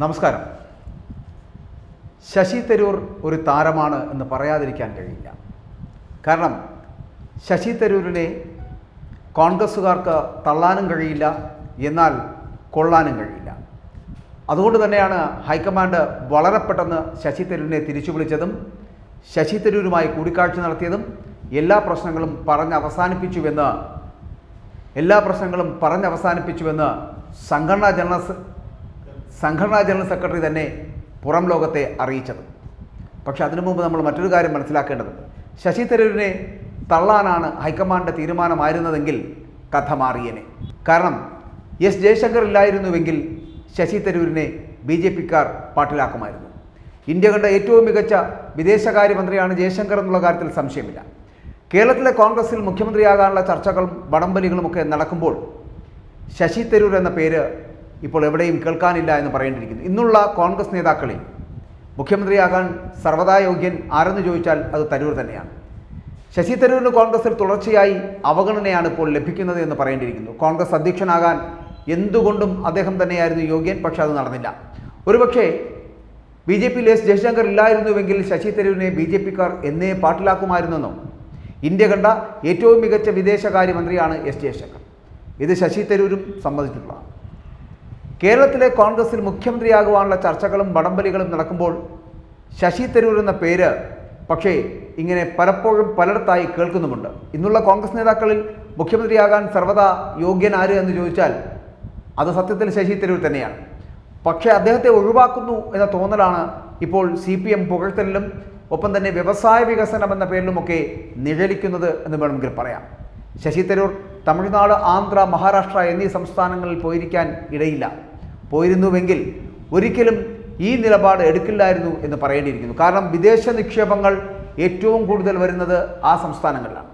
നമസ്കാരം. ശശി തരൂർ ഒരു താരമാണ് എന്ന് പറയാതിരിക്കാൻ കഴിയില്ല. കാരണം ശശി തരൂരിനെ കോൺഗ്രസ്സുകാർക്ക് തള്ളാനും കഴിയില്ല എന്നാൽ കൊള്ളാനും കഴിയില്ല. അതുകൊണ്ട് തന്നെയാണ് ഹൈക്കമാൻഡ് വളരെ പെട്ടെന്ന് ശശി തരൂരിനെ തിരിച്ചു വിളിച്ചതും ശശി തരൂരുമായി കൂടിക്കാഴ്ച നടത്തിയതും എല്ലാ പ്രശ്നങ്ങളും പറഞ്ഞ് അവസാനിപ്പിച്ചുവെന്ന് എല്ലാ പ്രശ്നങ്ങളും പറഞ്ഞ് അവസാനിപ്പിച്ചുവെന്ന് സംഘടനാ ജനറൽ സംഘടനാ ജനറൽ സെക്രട്ടറി തന്നെ പുറം ലോകത്തെ അറിയിച്ചത്. പക്ഷെ അതിനു മുമ്പ് നമ്മൾ മറ്റൊരു കാര്യം മനസ്സിലാക്കേണ്ടതുണ്ട്. ശശി തരൂരിനെ തള്ളാനാണ് ഹൈക്കമാൻഡിന്റെ തീരുമാനമായിരുന്നതെങ്കിൽ കഥ മാറിയനെ. കാരണം എസ് ജയശങ്കർ ഇല്ലായിരുന്നുവെങ്കിൽ ശശി തരൂരിനെ ബി ജെ പിക്കാർ പാട്ടിലാക്കുമായിരുന്നു. ഇന്ത്യ കണ്ട ഏറ്റവും മികച്ച വിദേശകാര്യമന്ത്രിയാണ് ജയശങ്കർ എന്നുള്ള കാര്യത്തിൽ സംശയമില്ല. കേരളത്തിലെ കോൺഗ്രസിൽ മുഖ്യമന്ത്രിയാകാനുള്ള ചർച്ചകളും വടംവലികളുമൊക്കെ നടക്കുമ്പോൾ ശശി തരൂർ എന്ന പേര് ഇപ്പോൾ എവിടെയും കേൾക്കാനില്ല എന്ന് പറയേണ്ടിയിരിക്കുന്നു. ഇന്നുള്ള കോൺഗ്രസ് നേതാക്കളിൽ മുഖ്യമന്ത്രിയാകാൻ സർവതാ യോഗ്യൻ ആരെന്ന് ചോദിച്ചാൽ അത് തരൂർ തന്നെയാണ്. ശശി തരൂരിന് കോൺഗ്രസിൽ തുടർച്ചയായി അവഗണനയാണ് ഇപ്പോൾ ലഭിക്കുന്നത് എന്ന് പറയേണ്ടിയിരിക്കുന്നു. കോൺഗ്രസ് അധ്യക്ഷനാകാൻ എന്തുകൊണ്ടും അദ്ദേഹം തന്നെയായിരുന്നു യോഗ്യൻ പക്ഷെ അത് നടന്നില്ല. ഒരുപക്ഷേ ബി ജെ പിയിൽ എസ് ജയശങ്കർ ഇല്ലായിരുന്നുവെങ്കിൽ ശശി തരൂരിനെ ബി ജെ പിക്കാർ എന്നേ പാട്ടിലാക്കുമായിരുന്നെന്നോ? ഇന്ത്യ കണ്ട ഏറ്റവും മികച്ച വിദേശകാര്യമന്ത്രിയാണ് എസ് ജയശങ്കർ. ഇത് ശശി തരൂരും സമ്മതിച്ചിട്ടുള്ളതാണ്. കേരളത്തിലെ കോൺഗ്രസിൽ മുഖ്യമന്ത്രിയാകുവാനുള്ള ചർച്ചകളും വടംവലികളും നടക്കുമ്പോൾ ശശി തരൂർ എന്ന പേര് പക്ഷേ ഇങ്ങനെ പലപ്പോഴും പലയിടത്തായി കേൾക്കുന്നുമുണ്ട്. ഇന്നുള്ള കോൺഗ്രസ് നേതാക്കളിൽ മുഖ്യമന്ത്രിയാകാൻ സർവതാ യോഗ്യനാര് എന്ന് ചോദിച്ചാൽ അത് സത്യത്തിൽ ശശി തരൂർ തന്നെയാണ്. പക്ഷേ അദ്ദേഹത്തെ ഒഴിവാക്കുന്നു എന്ന തോന്നലാണ് ഇപ്പോൾ സി പി എം പുകഴ്ത്തലിലും ഒപ്പം തന്നെ വ്യവസായ വികസനം എന്ന പേരിലുമൊക്കെ നിഴലിക്കുന്നത് എന്ന് വേണമെങ്കിൽ പറയാം. ശശി തരൂർ തമിഴ്നാട് ആന്ധ്ര മഹാരാഷ്ട്ര എന്നീ സംസ്ഥാനങ്ങളിൽ പോയിരിക്കാൻ ഇടയില്ല. പോയിരുന്നുവെങ്കിൽ ഒരിക്കലും ഈ നിലപാട് എടുക്കില്ലായിരുന്നു എന്ന് പറയേണ്ടിയിരിക്കുന്നു. കാരണം വിദേശ നിക്ഷേപങ്ങൾ ഏറ്റവും കൂടുതൽ വരുന്നത് ആ സംസ്ഥാനങ്ങളിലാണ്.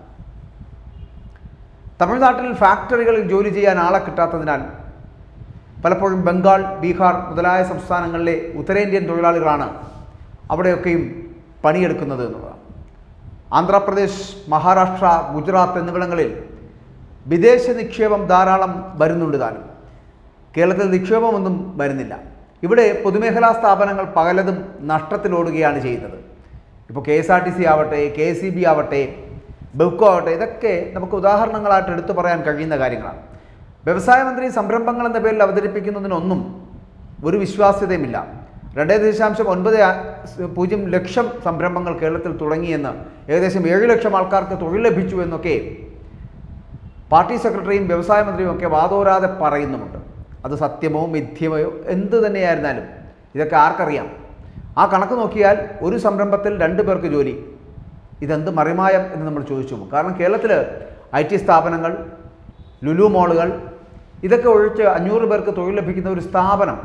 തമിഴ്നാട്ടിൽ ഫാക്ടറികളിൽ ജോലി ചെയ്യാൻ ആളെ കിട്ടാത്തതിനാൽ പലപ്പോഴും ബംഗാൾ ബീഹാർ മുതലായ സംസ്ഥാനങ്ങളിലെ ഉത്തരേന്ത്യൻ തൊഴിലാളികളാണ് അവിടെയൊക്കെയും പണിയെടുക്കുന്നത് എന്നുള്ളതാണ്. ആന്ധ്രാപ്രദേശ് മഹാരാഷ്ട്ര ഗുജറാത്ത് എന്നിവിടങ്ങളിൽ വിദേശ നിക്ഷേപം ധാരാളം വരുന്നുണ്ട് താനും. കേരളത്തിൽ നിക്ഷേപമൊന്നും വരുന്നില്ല. ഇവിടെ പൊതുമേഖലാ സ്ഥാപനങ്ങൾ പകലതും നഷ്ടത്തിലോടുകയാണ് ചെയ്യുന്നത്. ഇപ്പോൾ K S R T C ആവട്ടെ കെ ഇ ബി ആവട്ടെ ബെവ്കോ ആവട്ടെ ഇതൊക്കെ നമുക്ക് ഉദാഹരണങ്ങളായിട്ട് എടുത്തു പറയാൻ കഴിയുന്ന കാര്യങ്ങളാണ്. വ്യവസായ മന്ത്രി സംരംഭങ്ങൾ എന്ന പേരിൽ അവതരിപ്പിക്കുന്നതിനൊന്നും ഒരു വിശ്വാസ്യതയുമില്ല. രണ്ടേ ദശാംശം ഒൻപത് പൂജ്യം ലക്ഷം സംരംഭങ്ങൾ കേരളത്തിൽ തുടങ്ങിയെന്ന് ഏകദേശം ഏഴ് ലക്ഷം ആൾക്കാർക്ക് തൊഴിൽ ലഭിച്ചു എന്നൊക്കെ പാർട്ടി സെക്രട്ടറിയും വ്യവസായ മന്ത്രിയും ഒക്കെ വാതോരാതെ പറയുന്നുമുണ്ട്. അത് സത്യമോ മിഥ്യമോ എന്ത് തന്നെയായിരുന്നാലും ഇതൊക്കെ ആർക്കറിയാം. ആ കണക്ക് നോക്കിയാൽ ഒരു സംരംഭത്തിൽ രണ്ട് പേർക്ക് ജോലി. ഇതെന്ത് മറിമായം എന്ന് നമ്മൾ ചോദിച്ചു കാരണം കേരളത്തിൽ ഐ ടി സ്ഥാപനങ്ങൾ ലുലു മോളുകൾ ഇതൊക്കെ ഒഴിച്ച് അഞ്ഞൂറ് പേർക്ക് തൊഴിൽ ലഭിക്കുന്ന ഒരു സ്ഥാപനം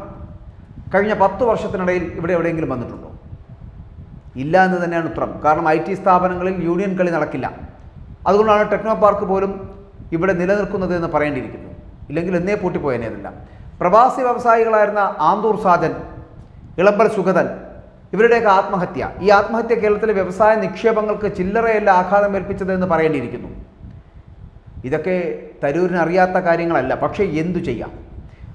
കഴിഞ്ഞ പത്ത് വർഷത്തിനിടയിൽ ഇവിടെ എവിടെയെങ്കിലും വന്നിട്ടുണ്ടോ? ഇല്ല എന്ന് തന്നെയാണ് ഉത്തരം. കാരണം ഐ ടി സ്ഥാപനങ്ങളിൽ യൂണിയൻ കളി നടക്കില്ല. അതുകൊണ്ടാണ് ടെക്നോ പാർക്ക് പോലും ഇവിടെ നിലനിൽക്കുന്നത് എന്ന് പറയേണ്ടിയിരിക്കുന്നു. ഇല്ലെങ്കിൽ എന്നേ പൂട്ടിപ്പോയനെയതെല്ലാം പ്രവാസി വ്യവസായികളായിരുന്ന ആന്തൂർ സാജൻ ഇളമ്പൽ സുഗതൻ ഇവരുടെയൊക്കെ ആത്മഹത്യ. ഈ ആത്മഹത്യ കേരളത്തിലെ വ്യവസായ നിക്ഷേപങ്ങൾക്ക് ചില്ലറയല്ല ആഘാതം ഏൽപ്പിച്ചത് എന്ന് പറയേണ്ടിയിരിക്കുന്നു. ഇതൊക്കെ തരൂരിന് അറിയാത്ത കാര്യങ്ങളല്ല. പക്ഷേ എന്തു ചെയ്യാം?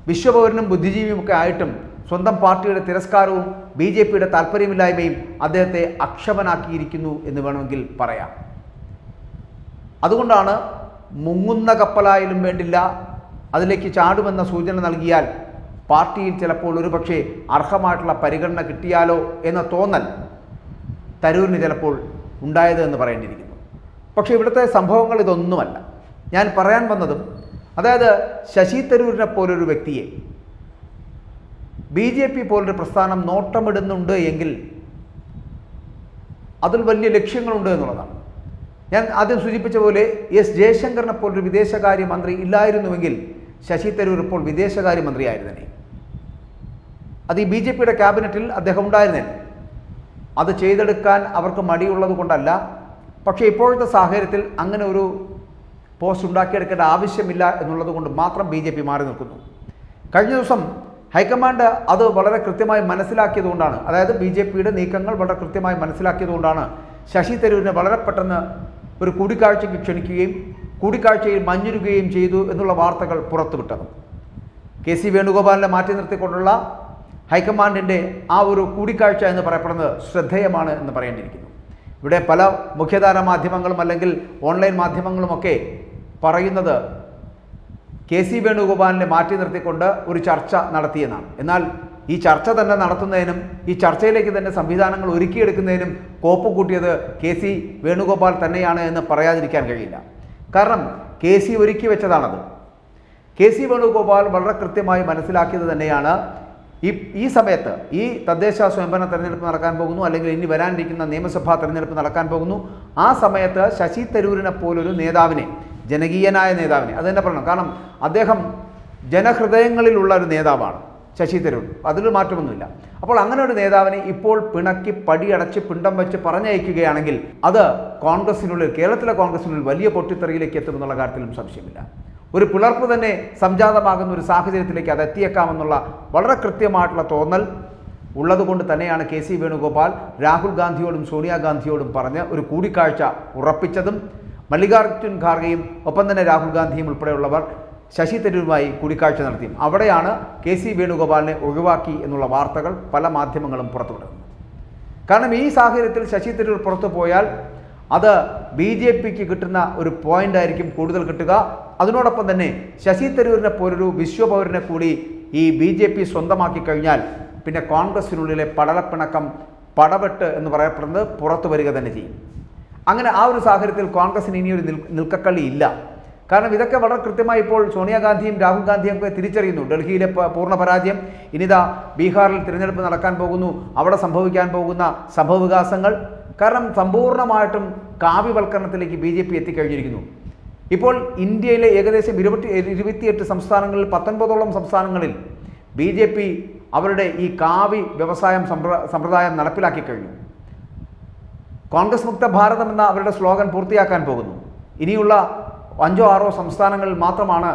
വിശ്വപൗരനും ബുദ്ധിജീവിയുമൊക്കെ ആയിട്ടും സ്വന്തം പാർട്ടിയുടെ തിരസ്കാരവും ബി ജെ പിയുടെ താല്പര്യമില്ലായ്മയും അദ്ദേഹത്തെ അക്ഷമനാക്കിയിരിക്കുന്നു എന്ന് വേണമെങ്കിൽ പറയാം. അതുകൊണ്ടാണ് മുങ്ങുന്ന കപ്പലായാലും വേണ്ടില്ല അതിലേക്ക് ചാടുമെന്ന സൂചന നൽകിയാൽ പാർട്ടിയിൽ ചിലപ്പോൾ ഒരുപക്ഷെ അർഹമായിട്ടുള്ള പരിഗണന കിട്ടിയാലോ എന്ന തോന്നൽ തരൂരിന് ചിലപ്പോൾ ഉണ്ടായത് എന്ന് പറയേണ്ടിയിരിക്കുന്നു. പക്ഷേ ഇവിടുത്തെ സംഭവങ്ങൾ ഇതൊന്നുമല്ല. ഞാൻ പറയാൻ വന്നതും അതായത് ശശി തരൂരിനെ പോലൊരു വ്യക്തിയെ ബി ജെ പി പോലൊരു പ്രസ്ഥാനം നോട്ടമിടുന്നുണ്ട് എങ്കിൽ അതിൽ വലിയ ലക്ഷ്യങ്ങളുണ്ട് എന്നുള്ളതാണ്. ഞാൻ ആദ്യം സൂചിപ്പിച്ച പോലെ എസ് ജയശങ്കറിനെ പോലൊരു വിദേശകാര്യമന്ത്രി ഇല്ലായിരുന്നുവെങ്കിൽ ശശി തരൂർ ഇപ്പോൾ വിദേശകാര്യമന്ത്രിയായിരുന്നേ അത് ഈ ബി ജെ പിയുടെ ക്യാബിനറ്റിൽ അദ്ദേഹം ഉണ്ടായിരുന്നേ അത് ചെയ്തെടുക്കാൻ അവർക്ക് മടിയുള്ളത് കൊണ്ടല്ല. പക്ഷേ ഇപ്പോഴത്തെ സാഹചര്യത്തിൽ അങ്ങനെ ഒരു പോസ്റ്റ് ഉണ്ടാക്കിയെടുക്കേണ്ട ആവശ്യമില്ല എന്നുള്ളത് കൊണ്ട് മാത്രം ബി ജെ പി മാറി നിൽക്കുന്നു. കഴിഞ്ഞ ദിവസം ഹൈക്കമാൻഡ് അത് വളരെ കൃത്യമായി മനസ്സിലാക്കിയതുകൊണ്ടാണ് അതായത് ബി ജെ പിയുടെ നീക്കങ്ങൾ വളരെ കൃത്യമായി മനസ്സിലാക്കിയതുകൊണ്ടാണ് ശശി തരൂരിനെ വളരെ പെട്ടെന്ന് ഒരു കൂടിക്കാഴ്ചയ്ക്ക് ക്ഷണിക്കുകയും കൂടിക്കാഴ്ചയിൽ മഞ്ഞുരുകയും ചെയ്തു എന്നുള്ള വാർത്തകൾ പുറത്തുവിട്ടത്. കെ സി വേണുഗോപാലിനെ മാറ്റി നിർത്തിക്കൊണ്ടുള്ള ഹൈക്കമാൻഡിന്റെ ആ ഒരു കൂടിക്കാഴ്ച എന്ന് പറയപ്പെടുന്നത് ശ്രദ്ധേയമാണ് എന്ന് പറയേണ്ടിയിരിക്കുന്നു. ഇവിടെ പല മുഖ്യധാര മാധ്യമങ്ങളും അല്ലെങ്കിൽ ഓൺലൈൻ മാധ്യമങ്ങളുമൊക്കെ പറയുന്നത് കെ സി വേണുഗോപാലിനെ മാറ്റി നിർത്തിക്കൊണ്ട് ഒരു ചർച്ച നടത്തിയെന്നാണ്. എന്നാൽ ഈ ചർച്ച തന്നെ നടത്തുന്നതിനും ഈ ചർച്ചയിലേക്ക് തന്നെ സംവിധാനങ്ങൾ ഒരുക്കിയെടുക്കുന്നതിനും കോപ്പ് കൂട്ടിയത് കെ സി വേണുഗോപാൽ തന്നെയാണ് എന്ന് പറയാതിരിക്കാൻ കഴിയില്ല. കാരണം കെ സി ഒരുക്കി വെച്ചതാണത്. കെ സി വേണുഗോപാൽ വളരെ കൃത്യമായി മനസ്സിലാക്കിയത് തന്നെയാണ്. ഈ ഈ സമയത്ത് ഈ തദ്ദേശ സ്വയംഭരണ തെരഞ്ഞെടുപ്പ് നടക്കാൻ പോകുന്നു അല്ലെങ്കിൽ ഇനി വരാനിരിക്കുന്ന നിയമസഭാ തെരഞ്ഞെടുപ്പ് നടക്കാൻ പോകുന്നു ആ സമയത്ത് ശശി തരൂരിനെ പോലൊരു നേതാവിനെ ജനകീയനായ നേതാവിനെ അത് തന്നെ പറയണം. കാരണം അദ്ദേഹം ജനഹൃദയങ്ങളിലുള്ള ഒരു നേതാവാണ്. ശശി തരൂർ. അതിൽ മാറ്റമൊന്നുമില്ല. അപ്പോൾ അങ്ങനെ ഒരു നേതാവിനെ ഇപ്പോൾ പിണക്കി പടിയടച്ച് പിണ്ടം വെച്ച് പറഞ്ഞയക്കുകയാണെങ്കിൽ അത് കോൺഗ്രസിനുള്ളിൽ കേരളത്തിലെ കോൺഗ്രസിനുള്ളിൽ വലിയ പൊട്ടിത്തെറിയിലേക്ക് എത്തുമെന്നുള്ള കാര്യത്തിലും സംശയമില്ല. ഒരു പിളർപ്പ് തന്നെ സംജാതമാകുന്ന ഒരു സാഹചര്യത്തിലേക്ക് അത് എത്തിയേക്കാമെന്നുള്ള വളരെ കൃത്യമായിട്ടുള്ള തോന്നൽ ഉള്ളതുകൊണ്ട് തന്നെയാണ് കെ സി വേണുഗോപാൽ രാഹുൽ ഗാന്ധിയോടും സോണിയാഗാന്ധിയോടും പറഞ്ഞ് ഒരു കൂടിക്കാഴ്ച ഉറപ്പിച്ചതും. മല്ലികാർജുൻ ഖാർഗെയും ഒപ്പം തന്നെ രാഹുൽ ഗാന്ധിയും ഉൾപ്പെടെയുള്ളവർ ശശി തരൂരുമായി കൂടിക്കാഴ്ച നടത്തിയും അവിടെയാണ് കെ സി വേണുഗോപാലിനെ ഒഴിവാക്കി എന്നുള്ള വാർത്തകൾ പല മാധ്യമങ്ങളും പുറത്തുവിടുന്നത്. കാരണം ഈ സാഹചര്യത്തിൽ ശശി തരൂർ പുറത്തു പോയാൽ അത് ബി ജെ പിക്ക് കിട്ടുന്ന ഒരു പോയിന്റ് ആയിരിക്കും കൂടുതൽ കിട്ടുക. അതിനോടൊപ്പം തന്നെ ശശി തരൂരിനെ പോലൊരു വിശ്വപൗരനെ കൂടി ഈ ബി ജെ പി സ്വന്തമാക്കി കഴിഞ്ഞാൽ പിന്നെ കോൺഗ്രസിനുള്ളിലെ പടലപ്പിണക്കം പടവെട്ട് എന്ന് പറയപ്പെടുന്നത് പുറത്തു വരിക തന്നെ ചെയ്യും. അങ്ങനെ ആ ഒരു സാഹചര്യത്തിൽ കോൺഗ്രസിന് ഇനിയൊരു നിൽ നിൽക്കക്കളി ഇല്ല. കാരണം ഇതൊക്കെ വളരെ കൃത്യമായി ഇപ്പോൾ സോണിയാഗാന്ധിയും രാഹുൽ ഗാന്ധിയും ഒക്കെ തിരിച്ചറിയുന്നു. ഡൽഹിയിലെ പൂർണ പരാജയം ഇനിതാ ബീഹാറിൽ തിരഞ്ഞെടുപ്പ് നടക്കാൻ പോകുന്നു അവിടെ സംഭവിക്കാൻ പോകുന്ന സംഭവവികാസങ്ങൾ. കാരണം സമ്പൂർണമായിട്ടും കാവ്യവൽക്കരണത്തിലേക്ക് ബി ജെ പി എത്തിക്കഴിഞ്ഞിരിക്കുന്നു. ഇപ്പോൾ ഇന്ത്യയിലെ ഏകദേശം ഇരുപത്തി ഇരുപത്തിയെട്ട് സംസ്ഥാനങ്ങളിൽ പത്തൊൻപതോളം സംസ്ഥാനങ്ങളിൽ ബി ജെ പി അവരുടെ ഈ കാവി വ്യവസായം സമ്പ്ര സമ്പ്രദായം നടപ്പിലാക്കി കഴിഞ്ഞു. കോൺഗ്രസ് മുക്ത ഭാരതം എന്ന അവരുടെ സ്ലോഗൻ പൂർത്തിയാക്കാൻ പോകുന്നു. ഇനിയുള്ള അഞ്ചോ ആറോ സംസ്ഥാനങ്ങളിൽ മാത്രമാണ്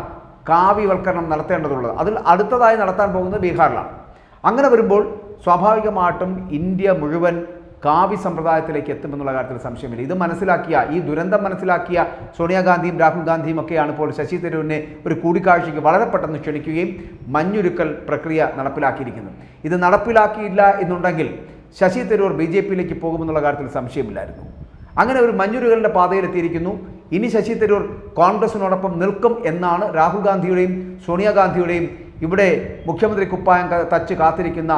കാവ്യവൽക്കരണം നടത്തേണ്ടതുള്ളത്. അതിൽ അടുത്തതായി നടത്താൻ പോകുന്നത് ബീഹാറിലാണ്. അങ്ങനെ വരുമ്പോൾ സ്വാഭാവികമായിട്ടും ഇന്ത്യ മുഴുവൻ കാവ്യ സമ്പ്രദായത്തിലേക്ക് എത്തുമെന്നുള്ള കാര്യത്തിൽ സംശയമില്ല. ഇത് മനസ്സിലാക്കിയ ഈ ദുരന്തം മനസ്സിലാക്കിയ സോണിയാഗാന്ധിയും രാഹുൽ ഗാന്ധിയും ഒക്കെയാണ് ഇപ്പോൾ ശശി തരൂരിനെ ഒരു കൂടിക്കാഴ്ചയ്ക്ക് വളരെ പെട്ടെന്ന് ക്ഷണിക്കുകയും മഞ്ഞുരുക്കൽ പ്രക്രിയ നടപ്പിലാക്കിയിരിക്കുന്നത്. ഇത് നടപ്പിലാക്കിയില്ല എന്നുണ്ടെങ്കിൽ ശശി തരൂർ ബി ജെ പിയിലേക്ക് പോകുമെന്നുള്ള കാര്യത്തിൽ സംശയമില്ലായിരുന്നു. അങ്ങനെ ഒരു മഞ്ഞുരുകളുടെ പാതയിലെത്തിയിരിക്കുന്നു. ഇനി ശശി തരൂർ കോൺഗ്രസിനോടൊപ്പം നിൽക്കും എന്നാണ് രാഹുൽ ഗാന്ധിയുടെയും സോണിയാഗാന്ധിയുടെയും ഇവിടെ മുഖ്യമന്ത്രി കുപ്പായം തച്ച് കാത്തിരിക്കുന്ന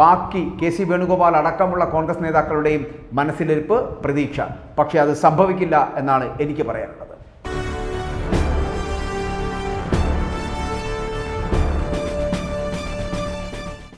ബാക്കി കെ സി വേണുഗോപാൽ അടക്കമുള്ള കോൺഗ്രസ് നേതാക്കളുടെയും മനസ്സിലിരിപ്പ് പ്രതീക്ഷ. പക്ഷേ അത് സംഭവിക്കില്ല എന്നാണ് എനിക്ക് പറയാനുള്ളത്.